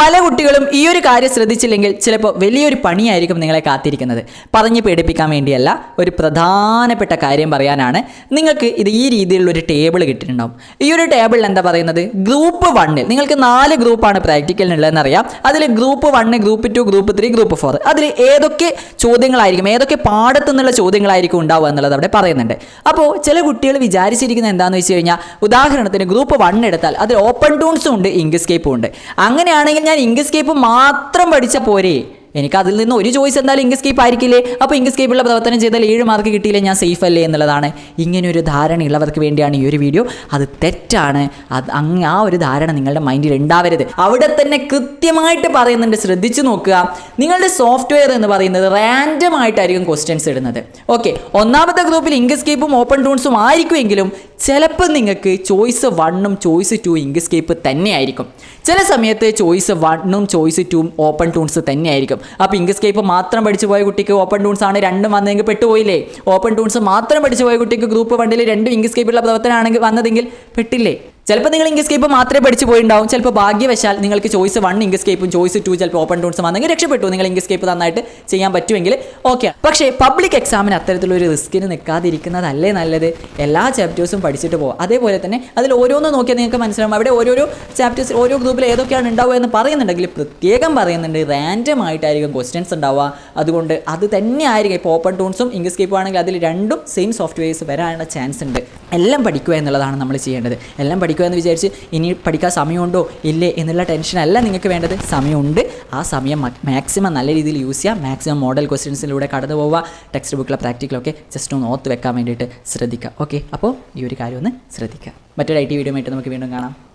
പല കുട്ടികളും ഈ ഒരു കാര്യം ശ്രദ്ധിച്ചില്ലെങ്കിൽ ചിലപ്പോൾ വലിയൊരു പണിയായിരിക്കും നിങ്ങളെ കാത്തിരിക്കുന്നത്. പറഞ്ഞ് പേടിപ്പിക്കാൻ വേണ്ടിയല്ല ഒരു പ്രധാനപ്പെട്ട കാര്യം പറയാനാണ്. നിങ്ങൾക്ക് ഇത് ഈ രീതിയിലുള്ള ഒരു ടേബിൾ കിട്ടിയിട്ടുണ്ടാവും. ഈ ഒരു ടേബിളിൽ എന്താ പറയുന്നത്? ഗ്രൂപ്പ് വണ്ണിൽ നിങ്ങൾക്ക് നാല് ഗ്രൂപ്പാണ് പ്രാക്ടിക്കലിനുള്ളതെന്ന് അറിയാം അതിൽ group one group two group three group four. അതിൽ ഏതൊക്കെ ചോദ്യങ്ങളായിരിക്കും ഏതൊക്കെ പാടത്തു നിന്നുള്ള ചോദ്യങ്ങളായിരിക്കും ഉണ്ടാവുക എന്നുള്ളത് അവിടെ പറയുന്നുണ്ട്. അപ്പോൾ ചില കുട്ടികൾ വിചാരിച്ചിരിക്കുന്നത് എന്താണെന്ന് വെച്ച് കഴിഞ്ഞാൽ ഉദാഹരണത്തിന് ഗ്രൂപ്പ് വൺ എടുത്താൽ അതിൽ ഓപ്പൺ ടൂൺസും ഉണ്ട് ഇങ്ക്സ്കേപ്പും ഉണ്ട്. അങ്ങനെയാണെങ്കിൽ ഞാൻ ഇങ്ക്സ്കേപ്പ് മാത്രം പഠിച്ച പോരെ. എനിക്ക് അതിൽ നിന്ന് ഒരു ചോയ്സ് എന്തായാലും ഇങ്ക്സ്കേപ്പ് ആയിരിക്കില്ലേ? അപ്പോൾ ഇങ്ക്സ്കേപ്പിലുള്ള പ്രവർത്തനം ചെയ്താൽ ഏഴ് മാർക്ക് കിട്ടിയില്ലേ? ഞാൻ സേഫ് അല്ലേ എന്നുള്ളതാണ്. ഇങ്ങനെ ഒരു ധാരണയുള്ളവർക്ക് വേണ്ടിയാണ് ഈ ഒരു വീഡിയോ അത് തെറ്റാണ്. അത് അങ്ങ് ആ ഒരു ധാരണ നിങ്ങളുടെ മൈൻഡിൽ ഉണ്ടാവരുത്. അവിടെ തന്നെ കൃത്യമായിട്ട് പറയുന്നുണ്ട്. ശ്രദ്ധിച്ചു നോക്കുക. നിങ്ങളുടെ സോഫ്റ്റ്വെയർ എന്ന് പറയുന്നത് റാൻഡം ആയിട്ടായിരിക്കും ക്വസ്റ്റ്യൻസ് ഇടുന്നത്. ഓക്കെ ഒന്നാമത്തെ ഗ്രൂപ്പിൽ ഇങ്ക്സ്കേപ്പും ഓപ്പൺ ടൂൺസും ആയിരിക്കുമെങ്കിലും ചിലപ്പോൾ നിങ്ങൾക്ക് ചോയ്സ് വണ്ണും ചോയ്സ് ടു ഇങ്ക്സ്കേപ്പ് തന്നെയായിരിക്കും. ചില സമയത്ത് ചോയ്സ് വണ്ണും ചോയ്സ് ടൂവും ഓപ്പൺ ടൂൺസ് തന്നെയായിരിക്കും. അപ്പോൾ ഇങ്ക്സ്കേപ്പ് മാത്രം പഠിച്ചു പോയ കുട്ടിക്ക് ഓപ്പൺ ടൂൺസ് ആണ് രണ്ടും വന്നെങ്കിൽ പെട്ടുപോയില്ലേ? ഓപ്പൺ ടൂൺസ് മാത്രം പഠിച്ചു പോയ കുട്ടിക്ക് ഗ്രൂപ്പ് വണ്ണിൽ രണ്ടും ഇങ്ക്സ്കേപ്പുള്ള പ്രവർത്തനമാണെങ്കിൽ വന്നതെങ്കിൽ പെട്ടില്ലേ? ചിലപ്പോൾ നിങ്ങൾ ഇങ്ക്സ്കേപ്പ് മാത്രമേ പഠിച്ചു പോയിട്ടുണ്ടാവും. ചിലപ്പോൾ ഭാഗ്യവശാൽ നിങ്ങൾക്ക് ചോയ്സ് വൺ ഇങ്ക്സ്കേപ്പും ചോയ്സ് ടു ചിലപ്പോൾ ഓപ്പൺ ടൂൺസ് വന്നെങ്കിൽ രക്ഷപ്പെട്ടു. നിങ്ങൾ ഇങ്ക്സ്കേപ്പ് നന്നായിട്ട് ചെയ്യാൻ പറ്റുമെങ്കിൽ ഓക്കെ പക്ഷേ പബ്ലിക് എക്സാമിന് അത്തരത്തിലൊരു റിസ്കിന് നിൽക്കാതിരിക്കുന്നതല്ലേ നല്ലത്? എല്ലാ ചാപ്റ്റേഴ്സും പഠിച്ചിട്ട് പോകും അതേപോലെ തന്നെ അതിൽ ഓരോന്ന് നോക്കിയാൽ നിങ്ങൾക്ക് മനസ്സിലാവും. അവിടെ ഓരോരോ ചാപ്റ്റേഴ്സ് ഓരോ ഗ്രൂപ്പിൽ ഏതൊക്കെയാണ് ഉണ്ടാവുക എന്ന് പറയുന്നുണ്ടെങ്കിൽ പ്രത്യേകം പറയുന്നുണ്ട്. റാൻഡം ആയിട്ടായിരിക്കും ക്വസ്റ്റ്യൻസ് ഉണ്ടാവുക. അതുകൊണ്ട് അത് തന്നെ ആയിരിക്കും. ഇപ്പോൾ ഓപ്പൺ ടൂൺസും ഇങ്ക്സ്കേപ്പും ആണെങ്കിൽ അതിൽ രണ്ടും സെയിം സോഫ്റ്റ്വെയർസ് വരാനുള്ള ചാൻസ് ഉണ്ട്. എല്ലാം പഠിക്കുക എന്നുള്ളതാണ് നമ്മൾ ചെയ്യേണ്ടത്. എല്ലാം പഠിക്കുക എന്ന് വിചാരിച്ച് ഇനി പഠിക്കാൻ സമയമുണ്ടോ? ഇല്ലേ? എന്നുള്ള ടെൻഷനല്ല നിങ്ങൾക്ക് വേണ്ടത്. സമയമുണ്ട്. ആ സമയം മാക്സിമം നല്ല രീതിയിൽ യൂസ് ചെയ്യുക മാക്സിമം മോഡൽ ക്വസ്റ്റ്യൻസിലൂടെ കടന്നു പോവുക. ടെക്സ്റ്റ് ബുക്കിലെ പ്രാക്ടിക്കലൊക്കെ ജസ്റ്റ് ഒന്ന് ഓർത്ത് വെക്കാൻ വേണ്ടിയിട്ട് ശ്രദ്ധിക്കുക. ഓക്കെ അപ്പോൾ ഈ ഒരു കാര്യം ഒന്ന് ശ്രദ്ധിക്കുക. മറ്റൊരു ഐ ടി വീഡിയോ ആയിട്ട് നമുക്ക് വീണ്ടും കാണാം.